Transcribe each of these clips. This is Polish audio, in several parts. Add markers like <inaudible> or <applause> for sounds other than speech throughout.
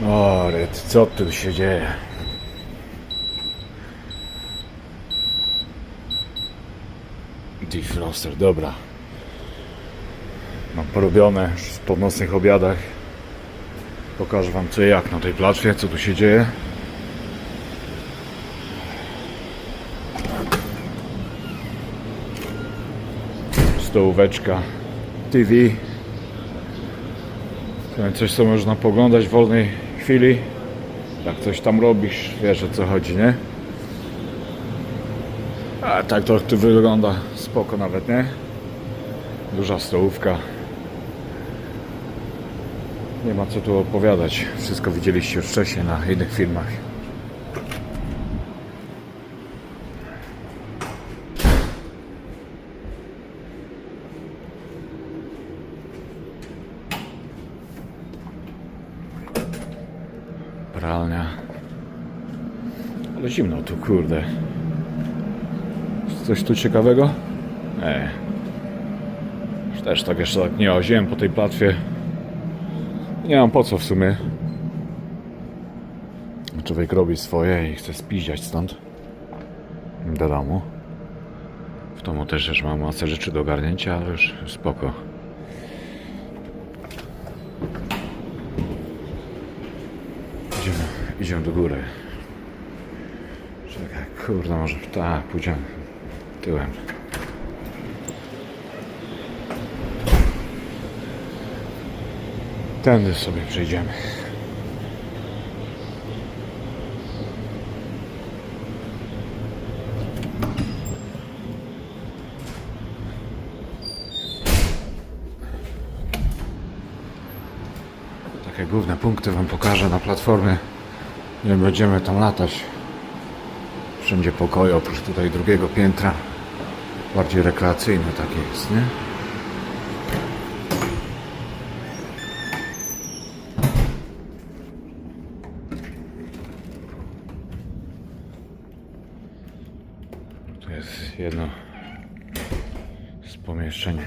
O, Red, co tu się dzieje? Defroster, dobra. Mam porobione już w północnych obiadach. Pokażę wam co jak na tej placzce, co tu się dzieje. Stołóweczka, TV. Coś co można poglądać w wolnej chwili. Jak coś tam robisz, wiesz o co chodzi, nie? A tak to tu wygląda spoko nawet, nie? Duża stołówka. Nie ma co tu opowiadać. Wszystko widzieliście wcześniej na innych filmach. Pralnia. Ale zimno tu, kurde. Coś tu ciekawego? Nie. Też tak jeszcze tak nie oziłem po tej platwie. Nie mam po co w sumie. Człowiek robi swoje i chce spiździać stąd. Do domu. W domu też już mam masę rzeczy do ogarnięcia, ale już spoko. Idziemy, idziemy do góry. Kurde, może tak, pójdziemy tyłem. Tędy sobie przejdziemy. Takie główne punkty Wam pokażę na platformie. Nie będziemy tam latać. Wszędzie pokoje oprócz tutaj drugiego piętra. Bardziej rekreacyjne takie jest, nie? Tu jest jedno z pomieszczeń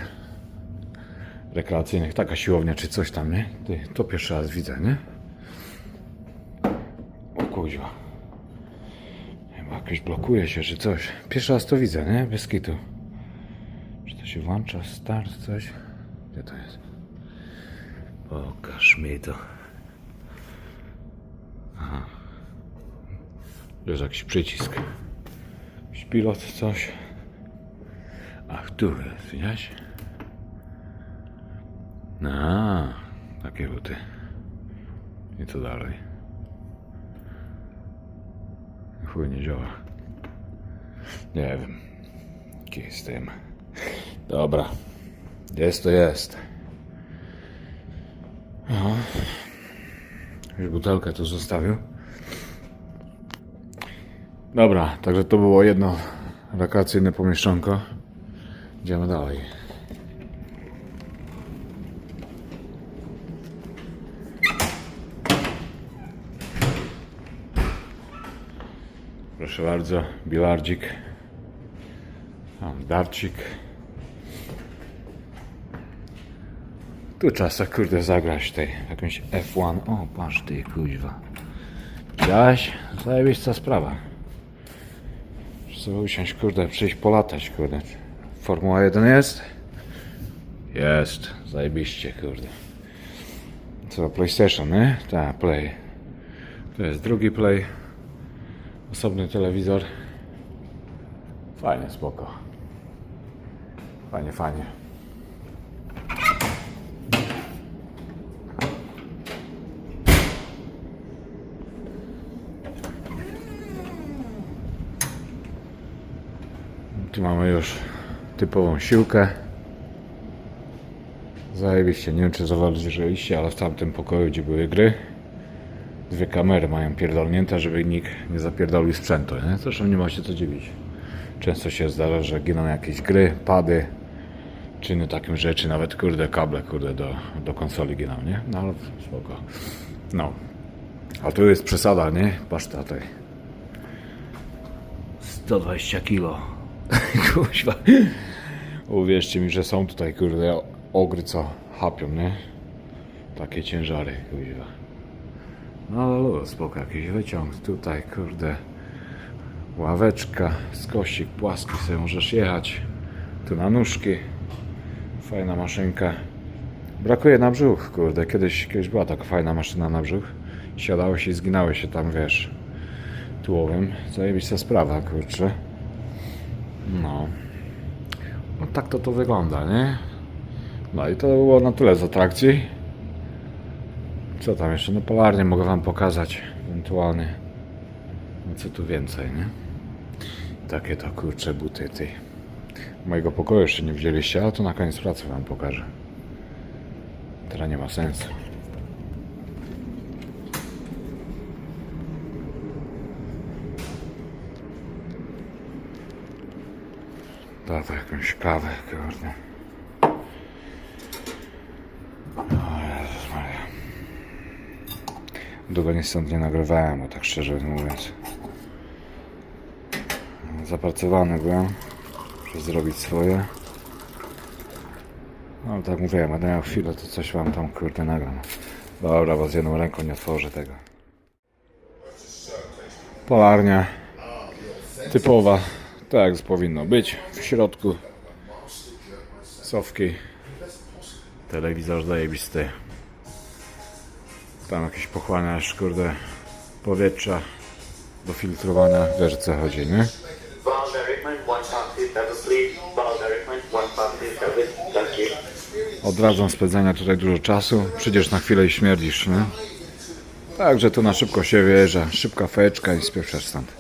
rekreacyjnych. Taka siłownia czy coś tam, nie? To pierwszy raz widzę, nie? O kuźwa. Jakoś blokuje się, czy coś. Pierwszy raz to widzę, nie? Bez kitu. Czy to się włącza? Start, coś? Gdzie to jest? Pokaż mi to. Aha. Jest jakiś przycisk. Jakiś pilot, coś. Ach, tu jest, widziałeś? A, takie buty. I co dalej? Chuj nie działa. Nie wiem. Jaki z tym. Dobra. Jest to jest. Aha. Już butelkę tu zostawił. Dobra, także to było jedno wakacyjne pomieszczonko. Idziemy dalej. Proszę bardzo, bilardzik. Tam darcik. Tu czas kurde zagrać tej jakąś F1. O, patrz ty kuźwa. Widziałeś? Zajebista sprawa. Sobie usiąść, kurde, przyjść polatać, kurde. Formuła 1 jest? Jest. Zajebiście, kurde. Co, PlayStation, nie? Tak, Play. To jest drugi Play. Osobny telewizor. Fajnie, spoko. Fajnie, fajnie. Tu mamy już typową siłkę. Zajebiście, nie wiem czy zauważyliście, ale w tamtym pokoju, gdzie były gry, dwie kamery mają pierdolnięte, żeby nikt nie zapierdolił sprzętu, nie? Zresztą nie ma się co dziwić. Często się zdarza, że giną jakieś gry, pady, czy inne takim rzeczy, nawet kurde kable, kurde do, do konsoli giną, nie? No ale spoko. No. A tu jest przesada, nie? Patrz tutaj. 120 kilo. <laughs> Kuźwa. Uwierzcie mi, że są tutaj kurde ogry co hapią, nie? Takie ciężary, kuźwa. No luz, spoko, jakiś wyciąg tutaj, kurde. Ławeczka, skosik płaski, sobie możesz jechać. Tu na nóżki. Fajna maszynka. Brakuje na brzuch, kurde. Kiedyś, kiedyś była taka fajna maszyna na brzuch. Siadało się i zginało się tam, wiesz, tułowiem. Zajebista sprawa, kurczę. No. No tak to to wygląda, nie? No i to było na tyle z atrakcji. Co tam jeszcze? No polarnie mogę wam pokazać ewentualnie. No co tu więcej, nie? Takie to kurcze buty tej. Mojego pokoju jeszcze nie widzieliście, ale to na koniec pracy wam pokażę. Teraz nie ma sensu. Da to jakąś kawę, kurde. Długo nic stąd nie nagrywałem, bo tak szczerze mówiąc. Zapracowany byłem, żeby zrobić swoje. No tak mówiłem, będę miał chwilę, to coś wam tam kurde nagram. Dobra, bo z jedną ręką nie otworzę tego. Polarnia. Typowa, tak powinno być. W środku sofki. Telewizor zajebisty. Tam jakieś pochłaniasz, kurde, powietrza do filtrowania. Wiesz o co chodzi, nie? Odradzam spędzania tutaj dużo czasu. Przyjdziesz na chwilę i śmierdzisz, nie? Także tu na szybko się wjeżdża. Szybka feczka i spieprzasz stąd.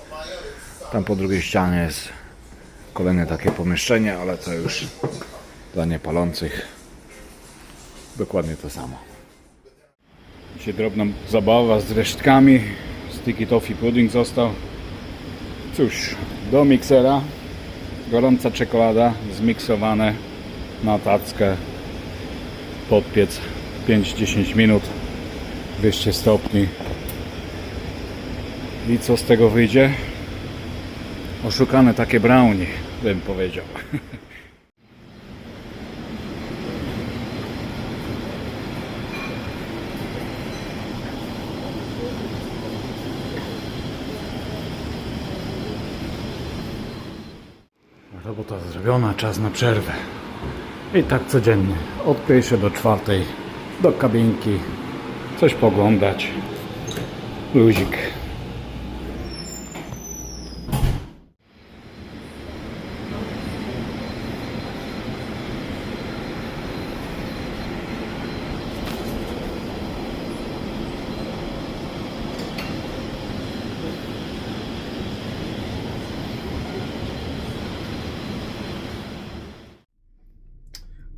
Tam po drugiej ścianie jest kolejne takie pomieszczenie, ale to już dla niepalących. Dokładnie to samo. Dzisiaj drobna zabawa z resztkami. Sticky Toffee Pudding został. Cóż, do miksera. Gorąca czekolada zmiksowane na tackę. Podpiec 5-10 minut. 200 stopni. I co z tego wyjdzie? Oszukane takie brownie, bym powiedział. <laughs> Robota zrobiona, czas na przerwę. I tak codziennie, od pierwszej do czwartej, do kabinki, coś poglądać. Luzik.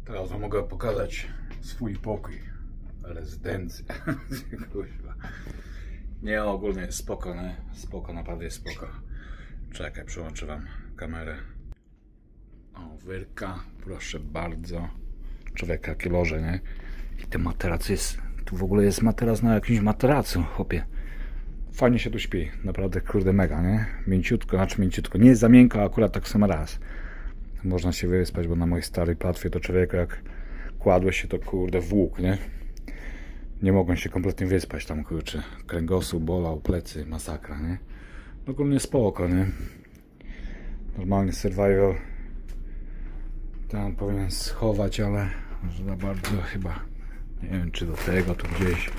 Teraz wam mogę pokazać swój pokój. Rezydencja. <laughs> Nie, ogólnie spoko, nie? Spoko, naprawdę jest spoko. Czekaj, przyłączę wam kamerę. O, wyrka, proszę bardzo. Człowieka kieloże, nie? I ten materac jest... Tu w ogóle jest materac na jakimś materacu, chłopie. Fajnie się tu śpi, naprawdę, kurde, mega, nie? Mięciutko, znaczy mięciutko. Nie jest za miękko, akurat tak sam raz można się wyspać, bo na mojej starej płatwie to człowieka jak kładłeś się to kurde włók, nie? Nie mogłem się kompletnie wyspać tam, kurczę. Kręgosłup bolał, plecy, masakra, nie? Ogólnie spoko, nie? Normalnie survival tam powinien schować, ale może za bardzo chyba nie wiem, czy do tego tu gdzieś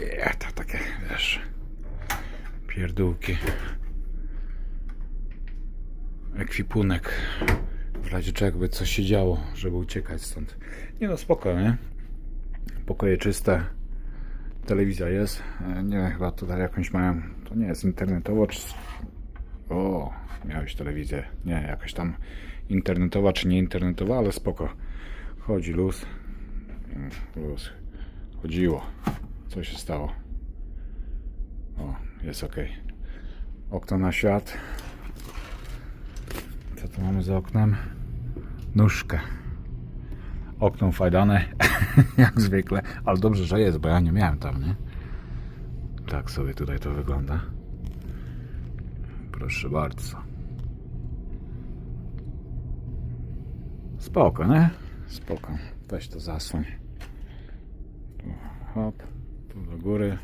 nie, to takie, wiesz pierdółki ekwipunek w razie czego by coś się działo, żeby uciekać stąd. Nie no, spoko, nie? Pokoje czyste, telewizja jest. E, Nie wiem, chyba tutaj jakąś mają, to nie jest internetowo, czy... O, miałeś telewizję. Nie, jakaś tam internetowa, czy nie internetowa, ale spoko. Chodzi luz. Mm, Luz. Chodziło. Co się stało? O, jest ok. Okno na świat. Mamy za oknem? Nóżkę. Okno fajdane, <laughs> jak zwykle. Ale dobrze, że jest, bo ja nie miałem tam, nie? Tak sobie tutaj to wygląda. Proszę bardzo. Spoko, nie? Spoko. Weź to zasłoń. Tu hop, tu do góry.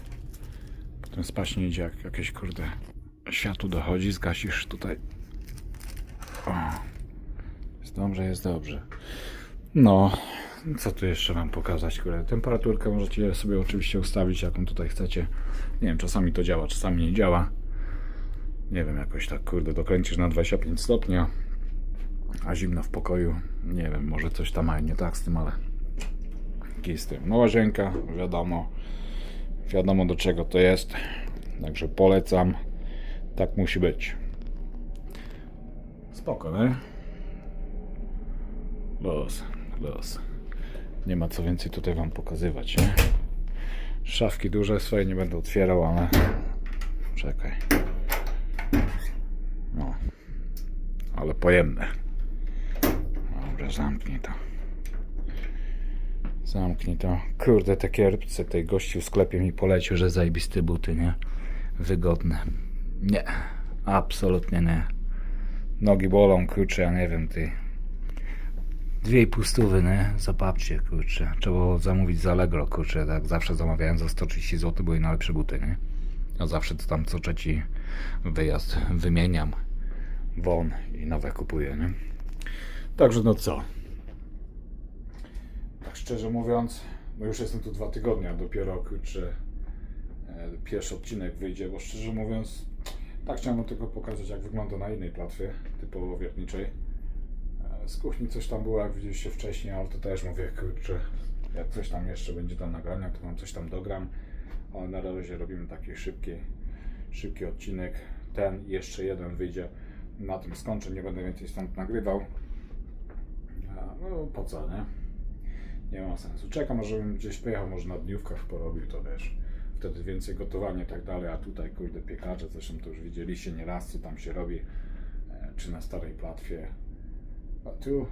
Ten spać nie idzie, jak jakieś kurde światło dochodzi, zgasisz tutaj. Jest dobrze, jest dobrze. No, co tu jeszcze wam pokazać, kurde? Temperaturkę możecie sobie oczywiście ustawić, jaką tutaj chcecie. Nie wiem, czasami to działa, czasami nie działa. Nie wiem, jakoś tak, kurde, dokręcisz na 25 stopnia, a zimno w pokoju. Nie wiem, może coś tam nie tak z tym, ale jaki z tym. No łazienka, wiadomo, wiadomo do czego to jest. Także polecam. Tak musi być. Spoko, nie? Los, los. Nie ma co więcej tutaj wam pokazywać, nie? Szafki duże swoje nie będę otwierał, ale czekaj. No. Ale pojemne. Dobra, zamknij to. Zamknij to. Kurde, te kierpce tej gości w sklepie mi polecił, że zajebiste buty, nie? Wygodne. Nie. Absolutnie nie. Nogi bolą, kurczę, ja nie wiem, ty. Dwie i pół stówy, nie? Za babcie, kurczę. Trzeba było zamówić z Allegro, kurczę. Tak zawsze zamawiałem za 130 zł, były najlepsze buty, nie? Ja zawsze to tam co trzeci wyjazd wymieniam. Won i nowe kupuję, nie? Także no co? Tak szczerze mówiąc, bo już jestem tu dwa tygodnie, a dopiero kurczę e, pierwszy odcinek wyjdzie, bo szczerze mówiąc, tak chciałem tylko pokazać, jak wygląda na innej platwie, typowo wiertniczej. E, Z kuchni coś tam było, jak widzieliście wcześniej, ale to też mówię, kurczę, jak coś tam jeszcze będzie do nagrania, to mam coś tam dogram, ale na razie robimy taki szybki, szybki odcinek. Ten i jeszcze jeden wyjdzie. Na tym skończę, nie będę więcej stąd nagrywał. A, No po co, nie? Nie ma sensu. Czekam, może bym gdzieś pojechał, może na dniówkach porobił, to wiesz. Wtedy więcej gotowania i tak dalej, a tutaj kurde piekarze, zresztą to już widzieliście nieraz, co tam się robi, e, czy na starej platwie. A tu,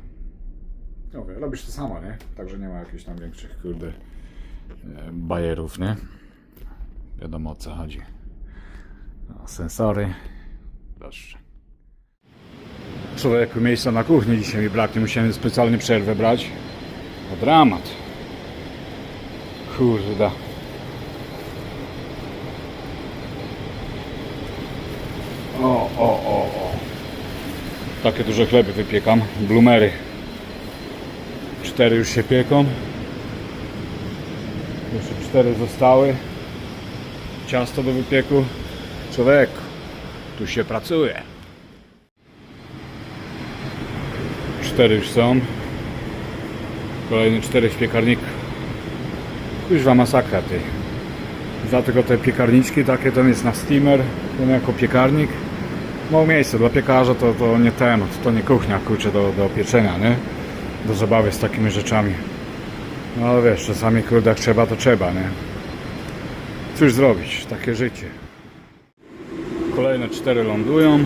no mówię, robisz to samo, nie? Także nie ma jakichś tam większych kurde e, bajerów, nie? Wiadomo o co chodzi. No, sensory. Proszę. Człowieku, miejsca na kuchni dzisiaj mi braknie. Musiałem specjalnie przerwę brać. O dramat. Kurde. O, o, o, o. Takie duże chleby wypiekam. Blumery. Cztery już się pieką. Jeszcze cztery zostały. Ciasto do wypieku. Człowiek, tu się pracuje. Cztery już są. Kolejne cztery w piekarniku. Kuźwa masakra ty. Dlatego te piekarniczki takie to jest na steamer, ten jako piekarnik. Mało miejsca, dla piekarza to, to nie temat, to nie kuchnia kurczę do, do pieczenia, nie? Do zabawy z takimi rzeczami. No ale wiesz, czasami kurde jak trzeba to trzeba, nie? Cóż zrobić, takie życie. Kolejne cztery lądują.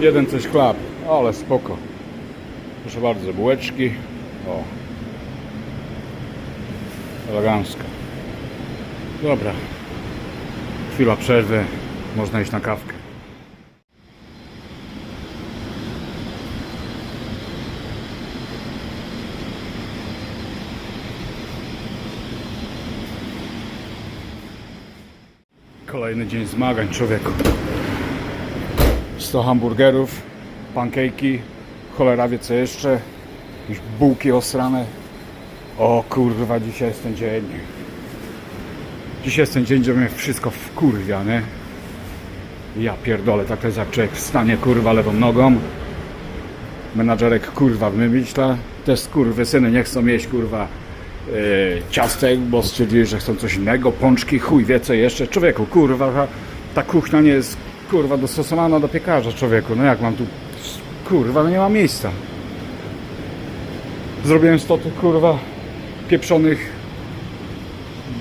Jeden coś klap, ale spoko. Proszę bardzo, bułeczki. O. Elegancko. Dobra. Chwila przerwy. Można iść na kawkę. Kolejny dzień zmagań człowieku. 100 hamburgerów, pancake'i, cholera wie co jeszcze, jakieś bułki osrane. O kurwa, dzisiaj jest ten dzień. Dzisiaj jest ten dzień, że mnie wszystko wkurwia, nie? Ja pierdolę, tak to jest jak człowiek wstanie kurwa lewą nogą. Menadżerek kurwa wymyśla. Te skurwy syny nie chcą jeść kurwa ciastek, bo stwierdzili, że chcą coś innego, pączki, chuj wie co jeszcze. Człowieku, kurwa, ta, kuchnia nie jest kurwa dostosowana do piekarza, człowieku. No jak mam tu, kurwa, no nie ma miejsca. Zrobiłem 100 tych kurwa pieprzonych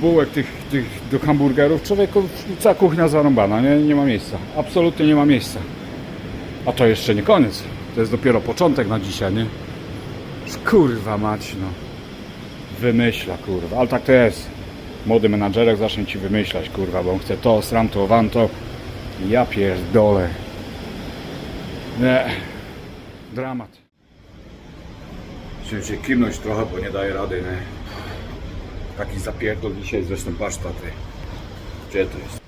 bułek tych, tych do hamburgerów. Człowieku, cała kuchnia zarąbana, nie, nie ma miejsca. Absolutnie nie ma miejsca. A to jeszcze nie koniec. To jest dopiero początek na dzisiaj, nie? Kurwa mać, no wymyśla, kurwa. Ale tak to jest. Młody menadżerek zacznie ci wymyślać, kurwa, bo on chce to, sram to, wam to. Ja pierdolę. Nie. Dramat. Chciałem się kimnąć trochę, bo nie daje rady, nie? Taki zapierdol dzisiaj, zresztą warsztaty. Gdzie to jest?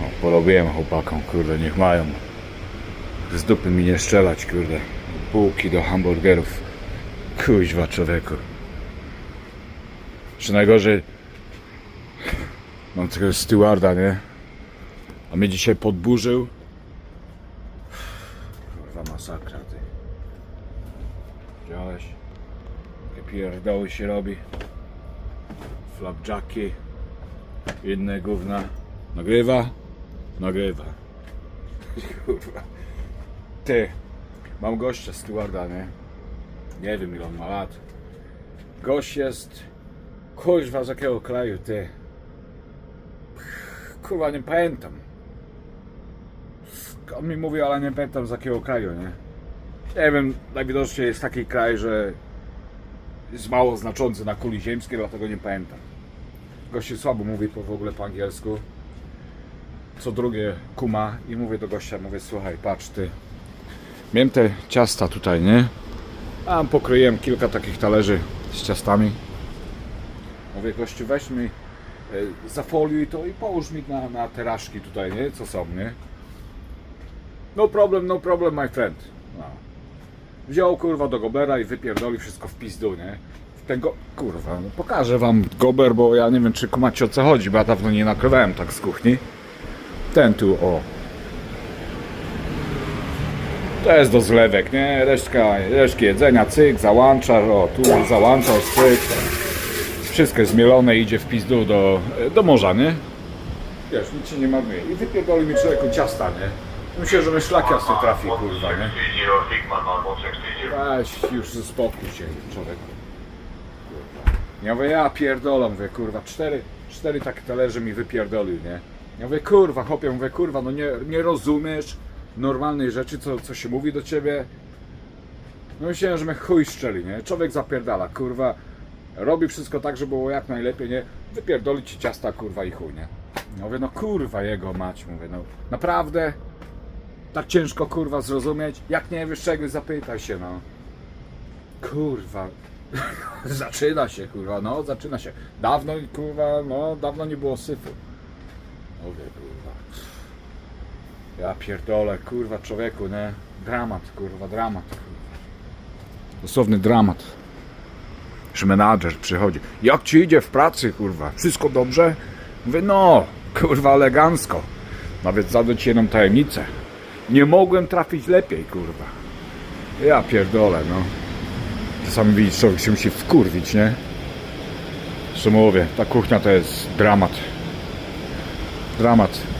No, porobiłem chłopakom, kurde, niech mają. Z dupy mi nie strzelać, kurde. Bułki do hamburgerów. Kuźwa człowieku. Czy najgorzej mam takiego stewarda, nie? A mnie dzisiaj podburzył. Kurwa masakra, ty. Widziałeś? Jakie pierdoły się robi. Flapjacki. Inne gówna. Nagrywa? Nagrywa. <laughs> Kurwa. Ty. Mam gościa stewarda, nie? Nie wiem ile on ma lat. Gość jest... Kuźwa z jakiego kraju, ty? Kurwa, nie pamiętam. On mi mówi, ale nie pamiętam z jakiego kraju, nie? Nie wiem, najwidoczniej jest taki kraj, że jest mało znaczący na kuli ziemskiej, dlatego nie pamiętam. Gościu słabo mówi po w ogóle po angielsku. Co drugie kuma i mówię do gościa, mówię, słuchaj, patrz ty. Miałem te ciasta tutaj, nie? A pokroiłem kilka takich talerzy z ciastami. Mówię, gościu, weź mi, e, zafoliuj to i połóż mi na, na te raszki tutaj, nie? Co są, nie? No problem, no problem, my friend. No. Wziął kurwa do gobera i wypierdoli wszystko w pizdu, nie? W ten go... Kurwa, no pokażę wam gober, bo ja nie wiem czy kumacie o co chodzi, bo ja dawno nie nakrywałem tak z kuchni. Ten tu, o. To jest do zlewek, nie? Resztka, resztki jedzenia, cyk, załączasz, o tu załączasz, cyk. Wszystko jest mielone, idzie w pizdu do, do morza, nie? Wiesz, nic się nie marnuje. I wypierdoli mi człowieku ciasta, nie? Myślę, że my szlakiasty trafi, kurwa, nie? Weź już spokój się, człowiek. Kurwa. Ja mówię, ja pierdolę, mówię, kurwa, cztery, cztery takie talerze mi wypierdolił, nie? Ja mówię, kurwa, chłopie, mówię, kurwa, no nie, nie rozumiesz normalnej rzeczy, co, co się mówi do ciebie. No myślałem, że mnie chuj szczeli, nie? Człowiek zapierdala, kurwa, robi wszystko tak, żeby było jak najlepiej, nie? Wypierdoli ci ciasta, kurwa, i chuj, nie? Ja mówię, no kurwa, jego mać, mówię, no naprawdę? Tak ciężko kurwa zrozumieć? Jak nie wiesz czegoś, zapytaj się, no. Kurwa. <laughs> zaczyna się, kurwa, no, zaczyna się. Dawno, kurwa, no, dawno nie było syfu. Mówię, kurwa. Ja pierdolę, kurwa, człowieku, nie? Dramat, kurwa, dramat. Dosłowny dramat. Że menadżer przychodzi. Jak ci idzie w pracy, kurwa? Wszystko dobrze? Mówię, no, kurwa, elegancko. Nawet zadać jedną tajemnicę. Nie mogłem trafić lepiej, kurwa. Ja pierdolę, no. Czasami widzisz, człowiek się musi wkurwić, nie? Co mówię, ta kuchnia to jest dramat. Dramat.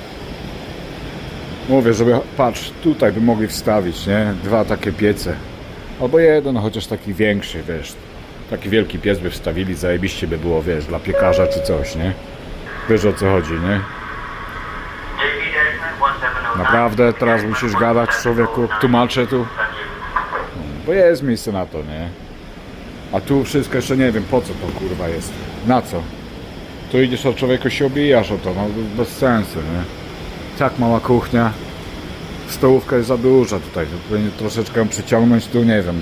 Mówię, żeby, patrz, tutaj by mogli wstawić, nie? Dwa takie piece. Albo jeden, chociaż taki większy, wiesz. Taki wielki piec by wstawili, zajebiście by było, wiesz, dla piekarza czy coś, nie? Wiesz o co chodzi, nie? Naprawdę teraz musisz gadać człowieku, tłumaczę tu. Bo jest miejsce na to, nie? A tu wszystko jeszcze nie wiem po co to kurwa jest. Na co? Tu idziesz od człowieku się obijasz o to, no bez sensu, nie? Tak mała kuchnia. Stołówka jest za duża tutaj. Powinien troszeczkę ją przyciągnąć, tu nie wiem.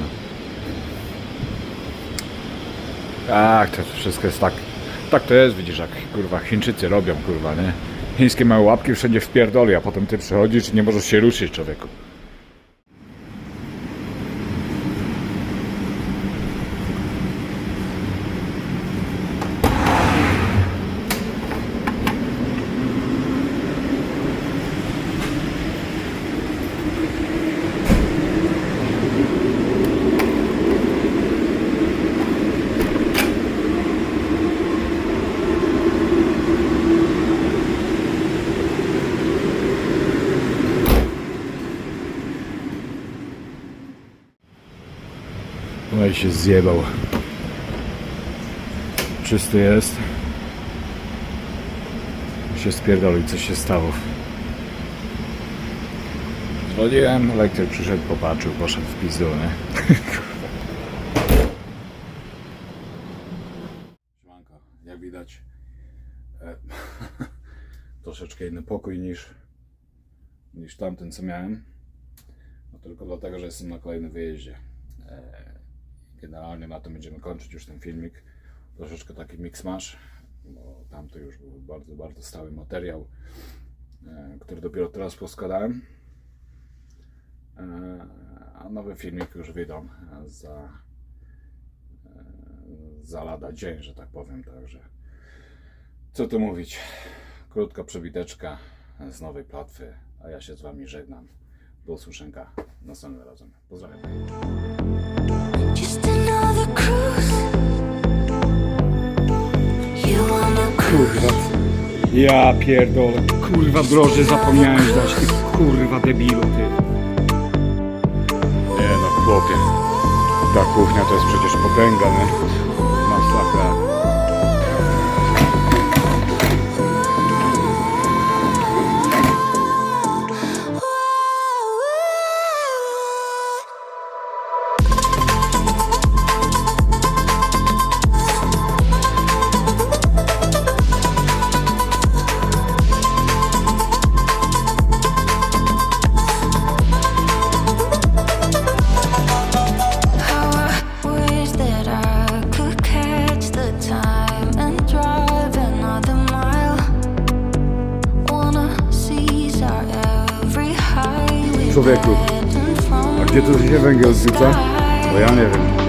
Tak, to wszystko jest tak. Tak to jest, widzisz, jak kurwa Chińczycy robią, kurwa, nie? Chińskie małe łapki wszędzie wpierdoli, a potem ty przychodzisz i nie możesz się ruszyć, człowieku. I się zjebał. Czysty jest. Się spierdolił, co się stało. Dzwoniłem, elektryk przyszedł, popatrzył, poszedł w pizdu, nie? <laughs> Siemanko, jak widać e, <laughs> troszeczkę inny pokój niż niż tamten, co miałem. No tylko dlatego, że jestem na kolejnym wyjeździe. Generalnie na tym będziemy kończyć już ten filmik. Troszeczkę taki mix masz, bo tamto już był bardzo, bardzo stały materiał. e, który dopiero teraz poskładałem. E, A nowy filmik już wyjdą e, za, za lada dzień, że tak powiem. Także co tu mówić? Krótka przebiteczka z nowej platwy, a ja się z Wami żegnam. Do usłyszenia następnym razem. Pozdrawiam. Kurwa. Ja pierdolę. Kurwa droże zapomniałem dać. Ty kurwa debilu ty. Nie no chłopie. Ta kuchnia to jest przecież potęga, nie? Masakra. Człowieku, from Gdzie tu się węgiel zrzuca? Bo ja nie wiem.